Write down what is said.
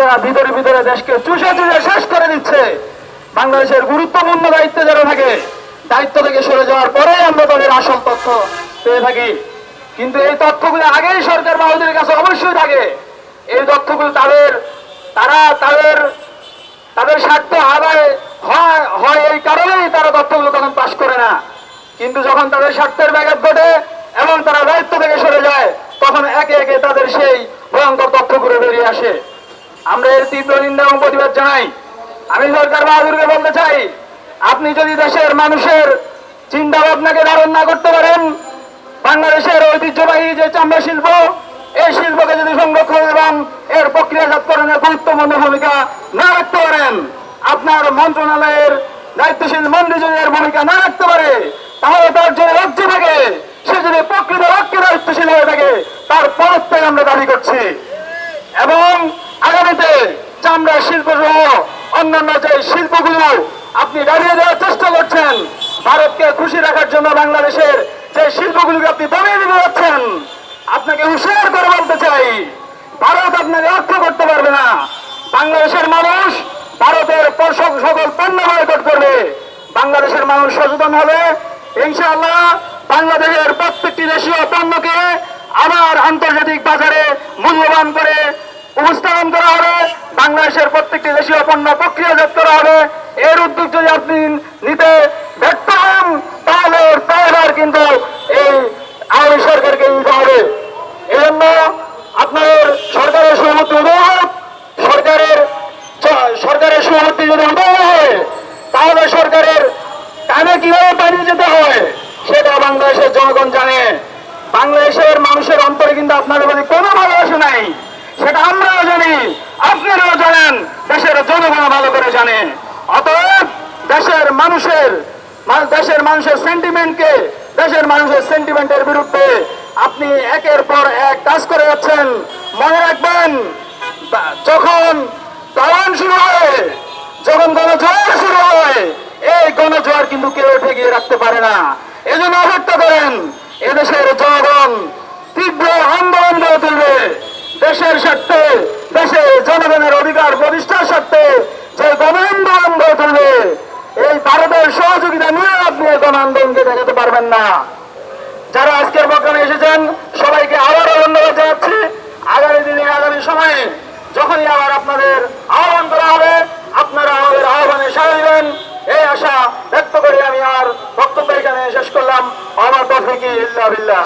তারা ভিতরে ভিতরে দেশকে চুষে চুষে শেষ করে দিচ্ছে। বাংলাদেশের গুরুত্বপূর্ণ দায়িত্বে যারা থাকে, দায়িত্ব থেকে সরে যাওয়ার পরে আমরা তাদের আসল তথ্য পেয়ে থাকি। কিন্তু এই তথ্যগুলো আগেই সরকার বাহুদের কাছে অবশ্যই থাকে। এই তথ্যগুলো তাদের, তারা তাদের তাদের স্বার্থ আদায় হয় এই কারণেই তারা তথ্যগুলো তখন পাশ করে না। কিন্তু যখন তাদের স্বার্থের ব্যাঘাত ঘটে এবং তারা দায়িত্ব থেকে সরে যায়, তখন একে একে তাদের সেই ভয়ঙ্কর তথ্যগুলো বেরিয়ে আসে। আমরা এর তীব্র নিন্দা এবং প্রতিবাদ জানাই। আমি সরকার বাহাদুরকে বলতে চাই, আপনি যদি দেশের মানুষের চিন্তা ভাবনাকে ধারণ না করতে পারেন, বাংলাদেশের ঐতিহ্যবাহী যে চামড়া শিল্প, এই শিল্পকে যদি সংরক্ষণ এবং এর প্রক্রিয়াজাতকরণে গুরুত্বপূর্ণ ভূমিকা না রাখতে পারেন, আপনার মন্ত্রণালয়ের দায়িত্বশীল মন্ত্রী যদি এর ভূমিকা না রাখতে পারে, তাহলে তার যে রাজ্য থাকে, সে যদি প্রকৃত লক্ষ্যে দায়িত্বশীল হয়ে থাকে, তার পদত্যাগ আমরা দাবি করছি এবং আগামীতে চামড়া শিল্প সহ অন্যান্য যে শিল্পগুলো আপনি দাঁড়িয়ে দেওয়ার চেষ্টা করছেন, ভারতকে খুশি রাখার জন্য বাংলাদেশের যে শিল্পগুলোকে আপনি দমিয়ে দিতে যাচ্ছেন, আপনাকে হুঁশিয়ার করে বলতে চাই, ভারত আপনাকে রক্ষা করতে পারবে না। বাংলাদেশের মানুষ ভারতের সকল পণ্য বয়কট করবে। বাংলাদেশের মানুষ সচেতন হবে। ইনশাআল্লাহ বাংলাদেশের প্রত্যেকটি দেশীয় পণ্যকে আবার আন্তর্জাতিক বাজারে মূল্যবান করে বাংলাদেশের প্রত্যেকটি দেশীয় পণ্য প্রক্রিয়াজাত করা হবে এর উদ্যোগ যদি আপনি নিতে ব্যর্থ হন, তাহলে দায়ভার কিন্তু এই আওয়ামী সরকারকে নিতে হবে। এজন্য জন্য আপনাদের সরকারের সহমতি উদয় সরকারের সরকারের সহমতি যদি উদয় হয়, তাহলে সরকারের কানে কীভাবে পালিয়ে যেতে হয় সেটা বাংলাদেশের জনগণ জানে। বাংলাদেশের মানুষের অন্তরে কিন্তু আপনাদের প্রতি কোনো ভালোবাসা নাই। সেটা আমরাও জানি আপনারাও জানেন, দেশের জনগণ ভালো করে জানে। অতএব দেশের মানুষের দেশের মানুষের সেন্টিমেন্টকে দেশের মানুষের সেন্টিমেন্টের বিরুদ্ধে আপনি একের পর এক কাজ করে যাচ্ছেন। মনে রাখবেন যখন দালান শুরু হয়, যখন গণজোয়ার শুরু হয়, এই গণজোয়ার কিন্তু কেউ ঠেকিয়ে রাখতে পারে না। এজন্য অপেক্ষা করেন, এদেশের জনগণ দেশের স্বার্থে দেশে জনগণের অধিকার প্রতিষ্ঠার স্বার্থে যে গণ আন্দোলন গড়ে তুলবে, এই ভারতের সহযোগিতা নিয়ে আপনি এই গণ আন্দোলনকে দেখাতে পারবেন না। যারা আজকের প্রোগ্রামে এসেছেন, সবাইকে আবারও ধন্যবাদ জানাচ্ছি। আগামী দিনে, আগামী সময়ে যখনই আবার আপনাদের আহ্বান করা হবে, আপনারা আমাদের আহ্বানে সাড়া এই আশা ব্যক্ত করে আমি আমার বক্তব্য এখানে শেষ করলাম। আমার তফিকি ইল্লা আলহামদুলিল্লাহ।